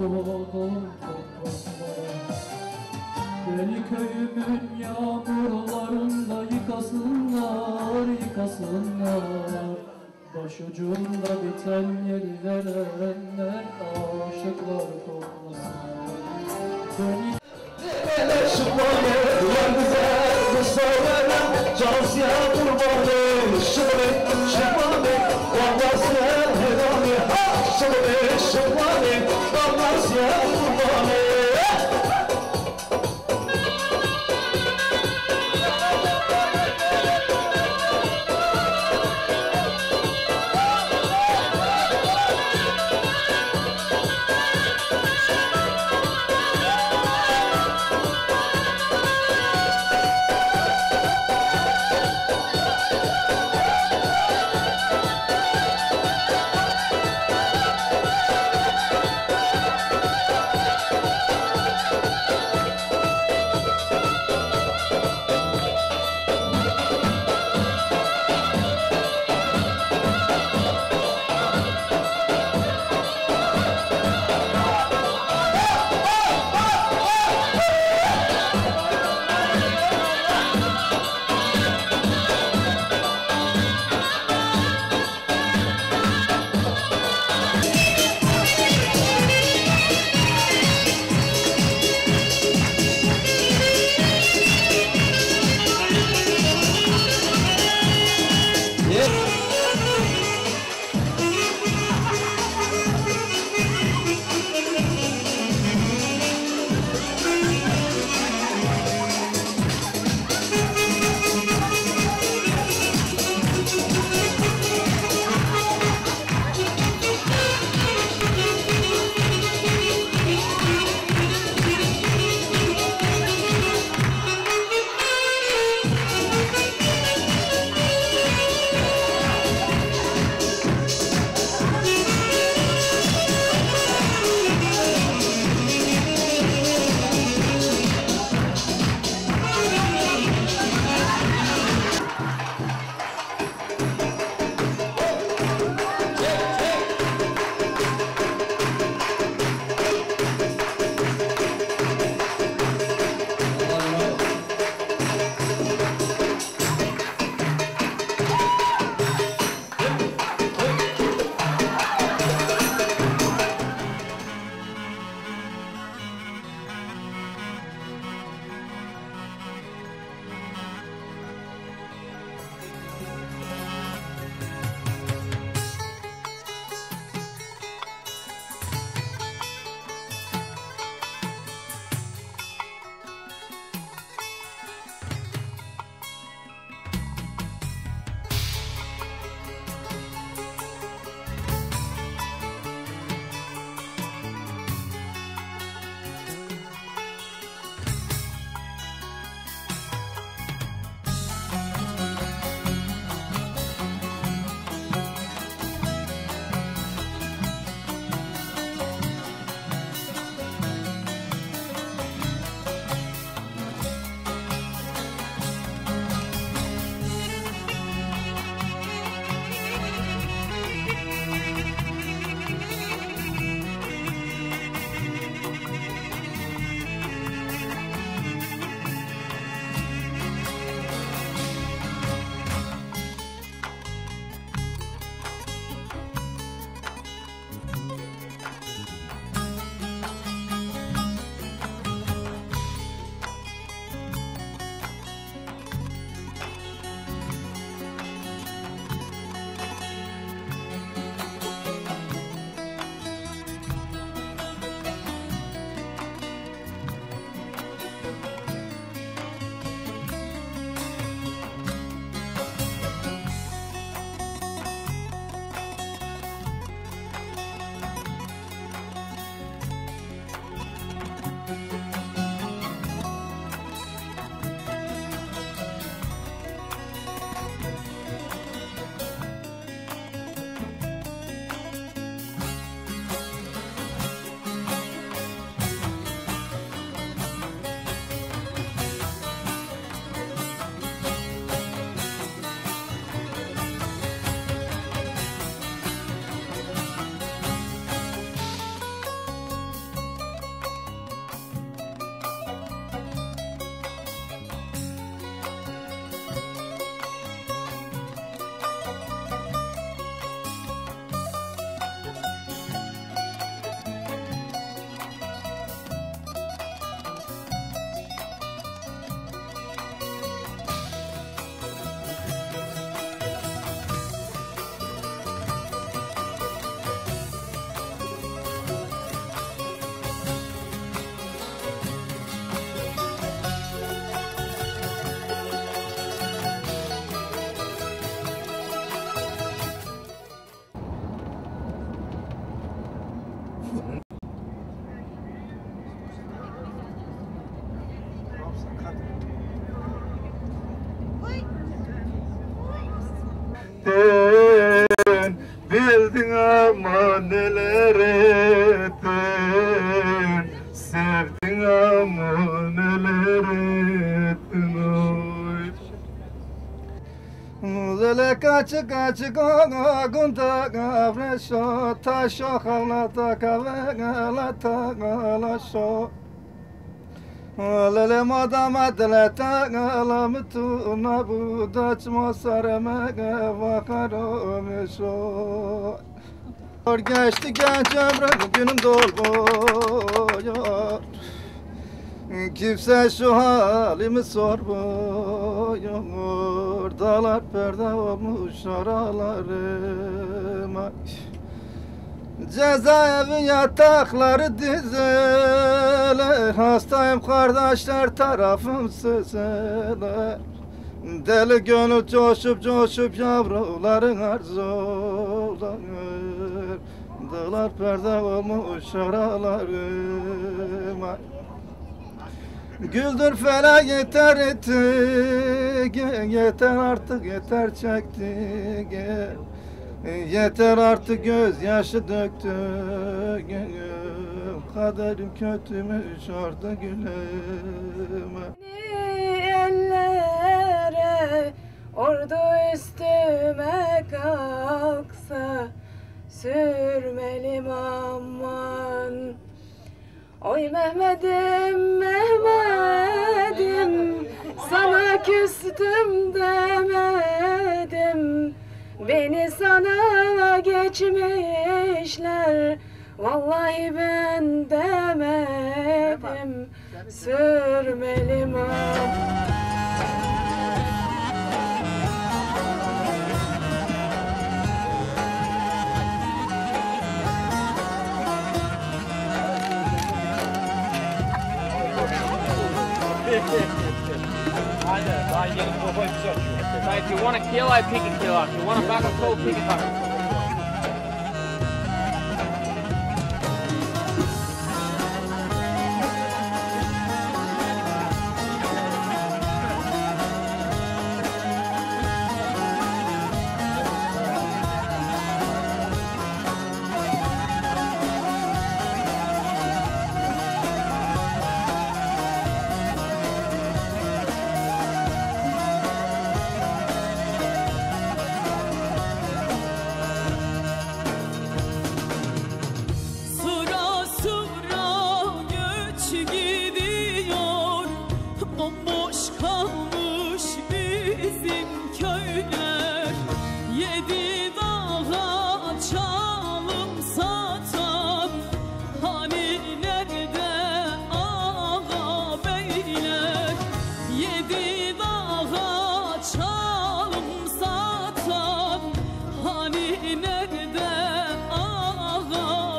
doğdum topraklara Beni köyümün yağmurlarında yıkasınlar, yıkasınlar. Başucumda biten yeri verenler aşıklar toplasın. Beni Şıkmanı, yan güzel bu soğanım Cansiya kurbanı, şıkmanı, ettin Bildin ama neler ettin Sevdin ama neler ettin oy. Zele kaçı kaçı gaga gunta gavreşo Taşo havlata kave galata galaşo Lele madama dilete galamı tuna bu daçma sareme gavakaro meşo Geçti genç ömrüm günüm dolmuyor. Kimse şu halimi sormuyor. Dağlar perde olmuş aralarıma Cezaevi yatakları dizeler. Hastayım kardeşler tarafım süzeler Deli gönül coşup coşup yavruların arzular Dağlar perde olmuş aralarıma. Güldür fele yeter ettik Yeter artık yeter çektik Yeter artık gözyaşı döktük Kaderim kötümüş orada güleme ellere Ordu üstüme kalksa Sürmelim aman. Oy Mehmet'im Mehmet'im Sana küstüm demedim Beni sana geçmişler Vallahi ben demedim Sürmelim aman Aynen. Daha yeni kafayı güzel açıyor. If you want a kill, I pick a kill. If you want a bucket full, pick it up.